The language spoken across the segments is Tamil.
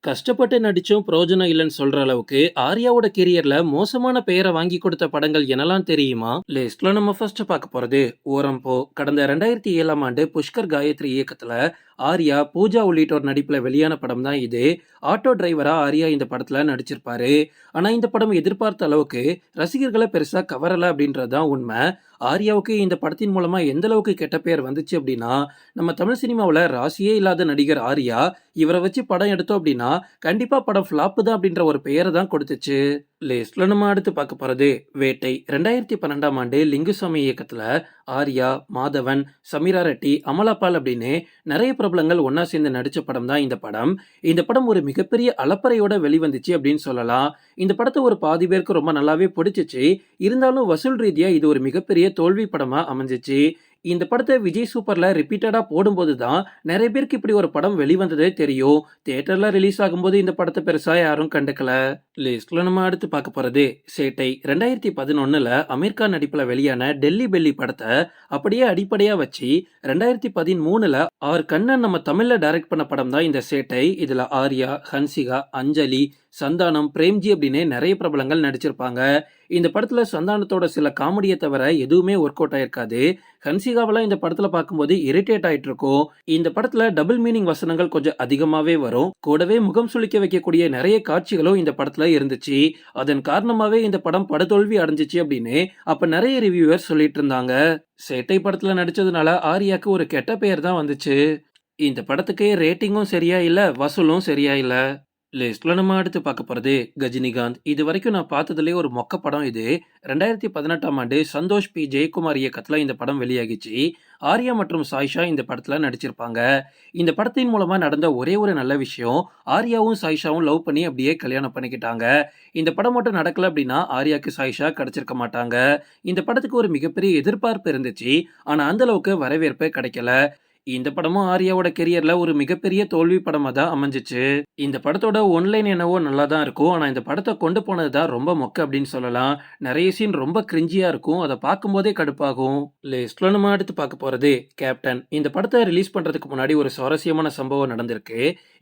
கஷ்டப்பட்டு நடிச்சும் பிரயோஜனம் இல்லைன்னு சொல்ற அளவுக்கு ஆர்யாவோட கெரியர்ல மோசமான பெயரை வாங்கி கொடுத்த படங்கள் என்னலாம் தெரியுமா? லிஸ்ட்ல நம்ம ஃபர்ஸ்ட் பார்க்க போறது. ஓரம் போ. கடந்த ரெண்டாயிரத்தி ஏழாம் ஆண்டு புஷ்கர் காயத்ரி இயக்கத்துல ஆர்யா பூஜா உள்ளிட்டோர் நடிப்பில் வெளியான படம் தான் இது. ஆட்டோ டிரைவராக ஆர்யா இந்த படத்தில் நடிச்சிருப்பாரு. ஆனால் இந்த படம் எதிர்பார்த்த அளவுக்கு ரசிகர்களை பெருசாக கவரலை அப்படின்றது தான் உண்மை. ஆர்யாவுக்கு இந்த படத்தின் மூலமாக எந்த அளவுக்கு கெட்ட பெயர் வந்துச்சு அப்படின்னா நம்ம தமிழ் சினிமாவில் ராசியே இல்லாத நடிகர் ஆர்யா இவரை வச்சு படம் எடுத்தோம் அப்படின்னா கண்டிப்பாக படம் ஃப்ளாப்பு தான் அப்படின்ற ஒரு பெயரை தான் கொடுத்துச்சு. லிஸ்ட்ல நம்ம அடுத்து பார்க்க போகிறது வேட்டை. ரெண்டாயிரத்தி பன்னெண்டாம் ஆண்டு லிங்குசாமி இயக்கத்தில் ஆர்யா மாதவன் சமீரா ரெட்டி அமலாபால் அப்படின்னு நிறைய பிரபலங்கள் ஒன்றா சேர்ந்து நடித்த படம் தான் இந்த படம். இந்த படம் ஒரு மிகப்பெரிய அலப்பறையோட வெளிவந்துச்சு அப்படின்னு சொல்லலாம். இந்த படத்தை ஒரு பாதி பேருக்கு ரொம்ப நல்லாவே பிடிச்சிச்சு. இருந்தாலும் வசூல் ரீதியாக இது ஒரு மிகப்பெரிய தோல்வி படமாக அமைஞ்சிச்சு. இந்த படத்தை விஜய் சூப்பரில் ரிப்பீட்டடாக போடும்போது தான் நிறைய பேருக்கு இப்படி ஒரு படம் வெளிவந்ததே தெரியும். தியேட்டரில் ரிலீஸ் ஆகும்போது இந்த படத்தை பெருசாக யாரும் கண்டுக்கல. லிஸ்ட்ல நம்ம அடுத்து பார்க்க போகிறது சேட்டை. ரெண்டாயிரத்தி பதினொன்னில் அமீர் கான் நடிப்பில் வெளியான டெல்லி பெல்லி படத்தை அப்படியே அடிப்படையாக வச்சு ரெண்டாயிரத்தி பதிமூணில் ஆர் கண்ணன் நம்ம தமிழில் டைரக்ட் பண்ண படம் தான் இந்த சேட்டை. இதில் ஆர்யா ஹன்சிகா அஞ்சலி சந்தானம் பிரேம்ஜி அப்படின்னு நிறைய பிரபலங்கள் நடிச்சிருப்பாங்க. இந்த படத்துல சந்தானத்தோட சில காமெடியை தவிர எதுவுமே ஒர்க் அவுட் ஆயிருக்காது. ஹன்சிகாவெல்லாம் இந்த படத்துல பார்க்கும்போது இரிட்டேட் ஆயிட்டு இருக்கும் இந்த படத்துல டபுள் மீனிங் வசனங்கள் கொஞ்சம் அதிகமாவே வரும். கூடவே முகம் சுளிக்க வைக்கக்கூடிய நிறைய காட்சிகளும் இந்த படத்துல இருந்துச்சு. அதன் காரணமாவே இந்த படம் படுதோல்வி அடைஞ்சிச்சு அப்படின்னு அப்ப நிறைய ரிவ்யூவர் சொல்லிட்டு இருந்தாங்க. சேட்டை படத்துல நடிச்சதுனால ஆர்யாக்கு ஒரு கெட்ட பெயர் தான் வந்துச்சு. இந்த படத்துக்கு ரேட்டிங்கும் சரியா இல்ல வசூலும் சரியா இல்லை. லிஸ்ட்ல நம்ம அடுத்து பார்க்க போகிறது கஜினிகாந்த். இது வரைக்கும் நான் பார்த்ததுலேயே ஒரு மொக்க படம் இது. ரெண்டாயிரத்தி பதினெட்டாம் ஆண்டு சந்தோஷ் பி. ஜெயக்குமார் இயக்கத்தில் இந்த படம் வெளியாகிச்சு. ஆர்யா மற்றும் சாய்ஷா இந்த படத்தில் நடிச்சிருப்பாங்க. இந்த படத்தின் மூலமாக நடந்த ஒரே ஒரு நல்ல விஷயம் ஆர்யாவும் சாய்ஷாவும் லவ் பண்ணி அப்படியே கல்யாணம் பண்ணிக்கிட்டாங்க. இந்த படம் மட்டும் நடக்கல அப்படின்னா ஆர்யாக்கு சாய்ஷா கிடைச்சிருக்க மாட்டாங்க. இந்த படத்துக்கு ஒரு மிகப்பெரிய எதிர்பார்ப்பு இருந்துச்சு. ஆனால் அந்த அளவுக்கு வரவேற்பு கிடைக்கல. இந்த படமும் ஆர்யாவோட கெரியர்ல ஒரு மிகப்பெரிய தோல்வி படமா தான் அமைஞ்சிச்சு. இந்த படத்தோட ஒன்லைன் என்னவோ நல்லா தான் இருக்கும். ஆனா இந்த படத்தை கொண்டு போனது தான் ரொம்ப மொக்க அப்படின்னு சொல்லலாம். நிறைய சீன் ரொம்ப கிரிஞ்சியா இருக்கும். அதை பார்க்கும்போதே கடுப்பாகும். லிஸ்ட்ல நம்ம அடுத்து பார்க்க போறது கேப்டன் இந்த படத்தை ரிலீஸ் பண்றதுக்கு முன்னாடி ஒரு சுவாரஸ்யமான சம்பவம் நடந்திருக்கு.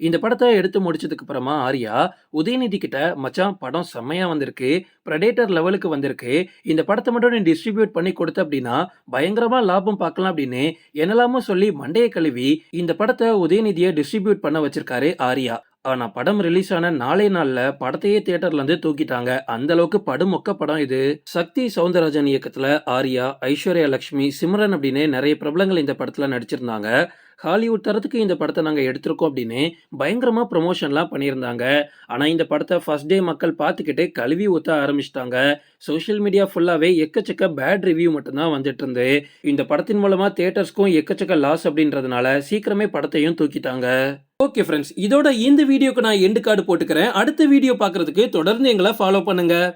இந்த படத்தை எடுத்து முடிச்சதுக்கு அப்புறமா ஆர்யா உதயநிதி கிட்ட மச்சான் படம் செம்மையா வந்திருக்கு. ப்ரடேட்டர் லெவலுக்கு வந்திருக்கு. இந்த படத்தை மட்டும் நீ டிஸ்ட்ரிபியூட் பண்ணி கொடுத்த அப்படின்னா பயங்கரமா லாபம் பார்க்கலாம் அப்படின்னு என்னெல்லாமோ சொல்லி மண்டையை கழுவி இந்த படத்தை உதயநிதியை டிஸ்ட்ரிபியூட் பண்ண வச்சிருக்காரு ஆர்யா. ஆனா படம் ரிலீஸ் ஆன நாளே நாள்ல படத்தையே தியேட்டர்ல இருந்து தூக்கிட்டாங்க. அந்த அளவுக்கு படுமொக்க படம் இது. சக்தி சவுந்தரராஜன் இயக்கத்துல ஆர்யா ஐஸ்வர்யா லட்சுமி சிம்ரன் அப்படின்னு நிறைய பிரபலங்கள் இந்த படத்துல நடிச்சிருந்தாங்க. ஹாலிவுட் தரத்துக்கு இந்த படத்தை நாங்கள் எடுத்திருக்கோம் அப்படின்னு பயங்கரமாக ப்ரொமோஷன்லாம் பண்ணியிருந்தாங்க. ஆனால் இந்த படத்தை ஃபர்ஸ்ட் டே மக்கள் பார்த்துக்கிட்டு கழுவி ஊற்ற ஆரம்பிச்சிட்டாங்க. சோஷியல் மீடியா ஃபுல்லாகவே எக்கச்சக்க பேட் ரிவ்யூ மட்டும்தான் வந்துட்டு இருந்து. இந்த படத்தின் மூலமாக தியேட்டர்ஸ்க்கும் எக்கச்சக்க லாஸ் அப்படின்றதுனால சீக்கிரமே படத்தையும் தூக்கிட்டாங்க. ஓகே ஃப்ரெண்ட்ஸ் இதோட இந்த வீடியோக்கு நான் எண்டு கார்டு போட்டுக்கிறேன். அடுத்த வீடியோ பார்க்கறதுக்கு தொடர்ந்து எங்களை ஃபாலோ பண்ணுங்கள்